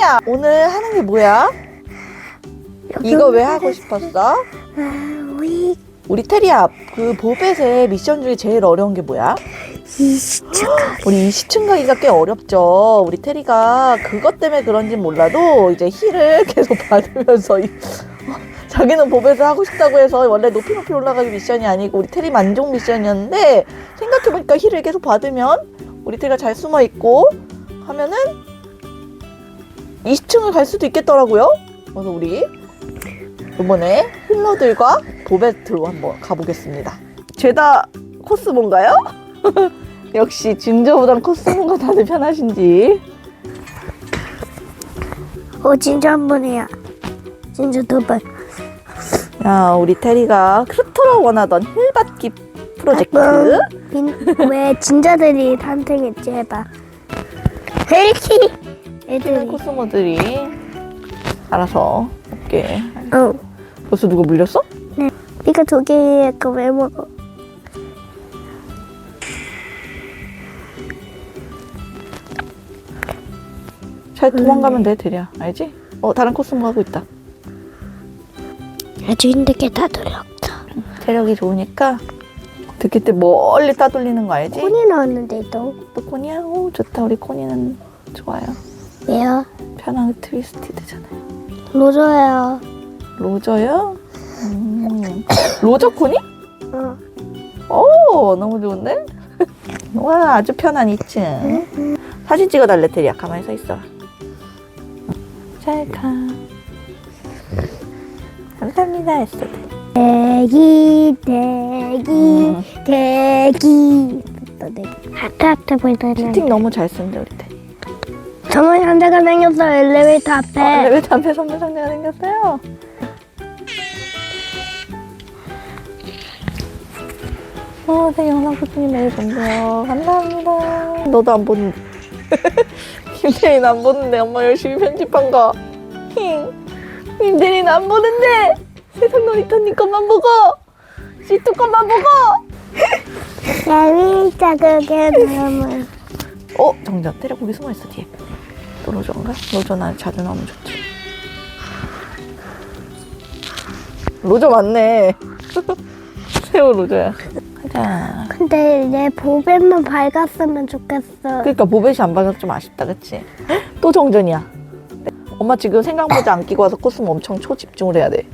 테리야 오늘 하는 게 뭐야? 이거 왜 하고 싶었어? 아, 우리 우리 테리야 그 보벳의 미션 중에 제일 어려운 게 뭐야? 이시츠가 우리 이 시층 가기가 꽤 어렵죠. 우리 테리가 그것 때문에 그런지 몰라도 이제 힐을 계속 받으면서 이- 자기는 보배를 하고 싶다고 해서 원래 높이 높이 올라가기 미션이 아니고 우리 테리 만족 미션이었는데 생각해보니까 힐을 계속 받으면 우리 테리가 잘 숨어 있고 하면은 20층을 갈 수도 있겠더라고요. 그래서 우리 이번에 힐러들과 보배트로 한번 가보겠습니다. 죄다 코스 뭔가요? 역시 진저보단 코스모가 다들 편하신지. 어 진짜 한 번이야 진짜 두 번 야, 우리 테리가 크루터로 원하던 힐받기 프로젝트. 왜 진짜들이 탄생했지 해봐 헬키 애들이 코스모들이 알아서 없게. 어 벌써 누가 물렸어? 이거 두 개에 그왜 먹어 잘 도망가면 돼, 테리야. 알지? 어, 다른 코스모 하고 있다. 아주 힘들게 다 돌렸다 체력이 좋으니까 듣기 때 멀리 따돌리는 거 알지? 콘이 나왔는데 또또 코니야? 오, 좋다. 우리 코니는 좋아요. 왜요? 편한 트위스티드잖아요. 로저예요 로저요? 음. 로저 코니? 어 오 너무 좋은데? 와 아주 편한 2층 사진 찍어달래 테리야 가만히 서 있어 잘 가 감사합니다 했어 대기 대기 음, 대기 또 대기 하트 하트 보이더니 채팅 너무 잘 쓴다 우리 테 리 정말 현자가 생겼어 엘리베이터 앞에 어, 왜 담배 선물 상자가 생겼어요? 어, 새 영상 코스님 매일 본대요. 감사합니다. 너도 안 보는데. 김태린 안 보는데 엄마 열심히 편집한 거. 힝. 김태린 안 보는데 세상 놀이터님 것만 보고 시트 것만 보고. 재미있다 그게 너무 어, 정답. 때려 거기 숨어 있어 뒤에. 또 로저인가? 로저 나 자주 나오면 좋지. 로저 맞네. 새우 로저야. 가자. 근데 내 보배만 밝았으면 좋겠어 그러니까 보벳이 안 받아서 좀 아쉽다, 그치? 또 정전이야. 엄마 지금 생각보다 안 끼고 와서 코스모 엄청 초집중을 해야 돼.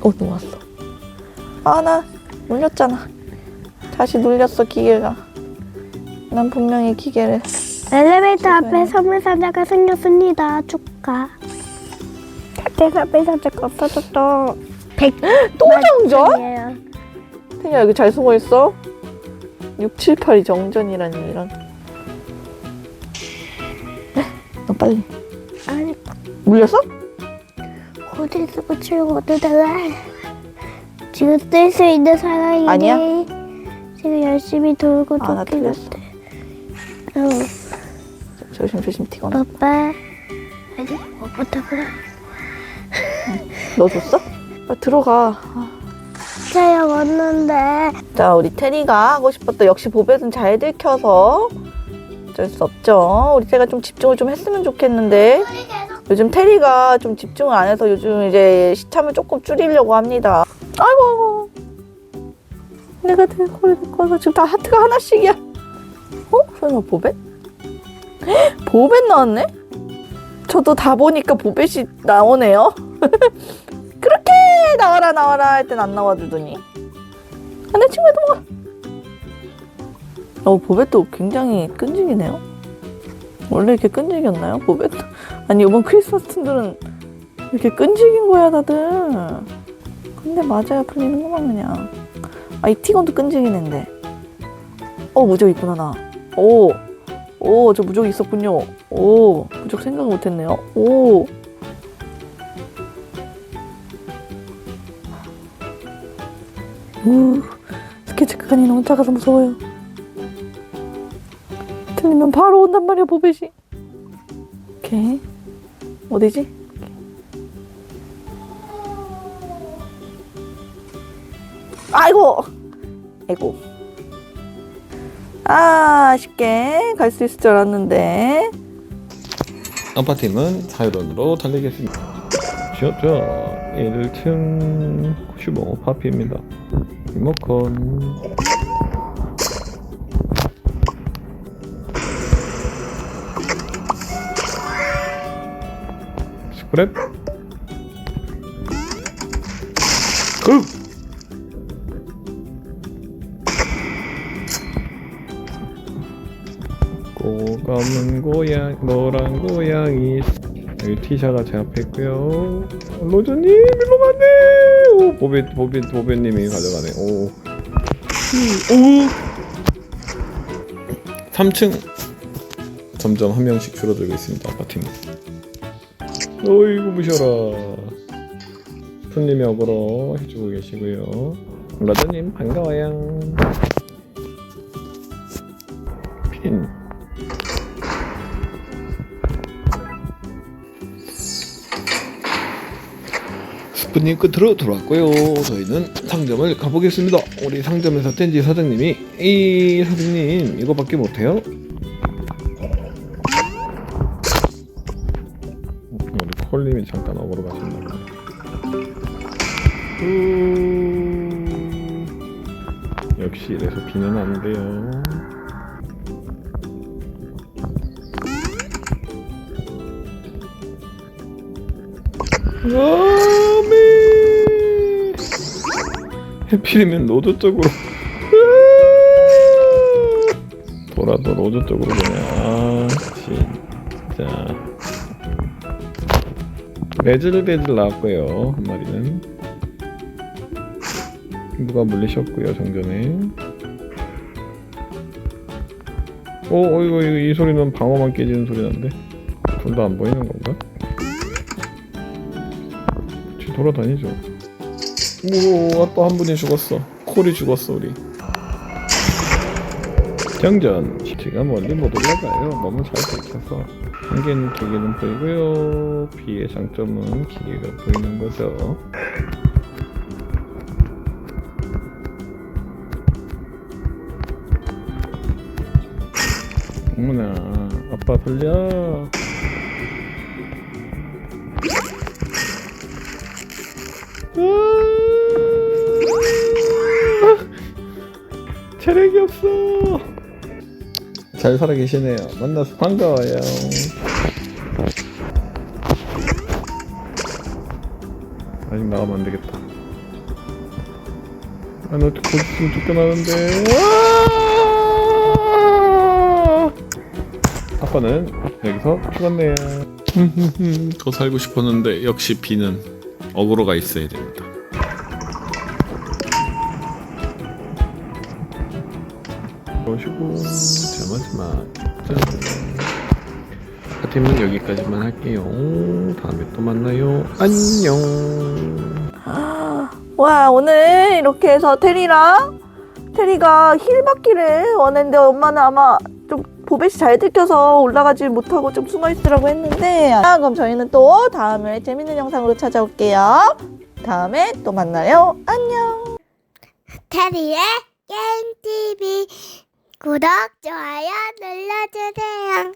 어, 놓았어. 아, 나 눌렸잖아. 다시 눌렸어, 기계가. 난 분명히 기계를. 엘리베이터 앞에 선물 상자가 생겼습니다 축하 탈퇴 선물 상자가 없어졌어 100또 정전? 태냐 여기 잘 숨어 있어? 6, 7, 8이 정전이라니 이런. 너 빨리. 아니 물렸어? 어디 쓰고 치우고 뜯어라 지금 쓸수 있는 상황이니 아니야? 지금 열심히 돌고 아, 나 틀렸어. 한데 응 조심 조심 튀거나. 오빠 아니 뭐부터 그래 너 줬어? 아, 들어가. 아. 진짜야 왔는데 자, 우리 테리가 하고 싶었던 역시 보벳은 잘 들켜서 어쩔 수 없죠. 우리 테리가 좀 집중을 좀 했으면 좋겠는데 요즘 테리가 좀 집중을 안 해서 요즘 이제 시참을 조금 줄이려고 합니다. 아이고, 아이고. 내가 데코를 데리고 와서 지금 다 하트가 하나씩이야. 어? 설마 보벳? 헉, 보벳 나왔네? 저도 다 보니까 보벳이 나오네요. 그렇게 나와라 나와라 할 땐 안 나와주더니. 아, 내 친구야 도망가 어 보벳도 굉장히 끈질기네요. 원래 이렇게 끈질겼나요 보벳 아니 이번 크리스마스 툰들은 이렇게 끈질긴 거야 다들. 근데 맞아야 풀리는구만 그냥. 아 이 티건도 끈질긴 앤데. 어 무적 있구나 나 오 오 저 무적 있었군요 오 무적 생각 못했네요 오 우, 스케치 크간이 너무 작아서 무서워요. 틀리면 바로 온단 말이야, 보벳이. 오케이. 어디지? 아이고! 아이고. 아, 쉽게 갈 수 있을 줄 알았는데. 아파팀은 4회전으로 달리겠습니다. 저 1층 슈모 파피입니다. 리모컨 스크랩 그 꼬감은 고양 노란 고양이. 여기 티샤가 제 앞에 있고요. 로저님 일로 가네! 오 보베 보베 보베님이 가져가네. 오. 오. 3층. 점점 한 명씩 줄어들고 있습니다 아파트는 어이구 무셔라. 손님이 어그로 해주고 계시고요. 로저님 반가워요. 핀 스프님 끝으로 들어왔고요. 저희는 상점을 가보겠습니다. 우리 상점에서 땐지 사장님이 이 사장님 이거밖에 못해요? 우리 콜님이 잠깐 어그로 가신다. 음... 역시 이래서 비는 안 돼요. 아 해필이면 로드 쪽으로. 돌아도 로드 쪽으로 그냥 아 진짜. 레즈르베즈 나왔고요 한 마리는. 누가 물리셨고요 정전에. 오 어, 이거, 이거 이 소리는 방어만 깨지는 소리 난데? 둘 다 안 보이는 건가? 뒤 돌아다니죠. 오, 또한 분이 죽었어. 콜이 죽었어, 우리. 정전. 지가 멀리 못 올라가요. 너무 잘 들켜서. 한 개는 기계는 보이고요. B의 장점은 기계가 보이는 거죠. 어머나, 아빠 돌려. 아, 체력이 없어. 잘 살아 계시네요. 만나서 반가워요. 아직 나가면 안 되겠다. 아, 너곧 있으면 쫓겨나는데. 아! 아빠는 여기서 죽었네요. 더 살고 싶었는데 역시 비는 어그로가 있어야 됩니다. 보시고 자 마지막 짠. 파팀은 여기까지만 할게요. 다음에 또 만나요. 안녕. 와 오늘 이렇게 해서 테리랑 테리가 힐 받기를 원했는데 엄마는 아마 좀 보벳이 잘 들켜서 올라가지 못하고 좀 숨어 있으라고 했는데 아, 그럼 저희는 또 다음에 재밌는 영상으로 찾아올게요. 다음에 또 만나요. 안녕. 테리의 게임 TV 구독 좋아요 눌러주세요.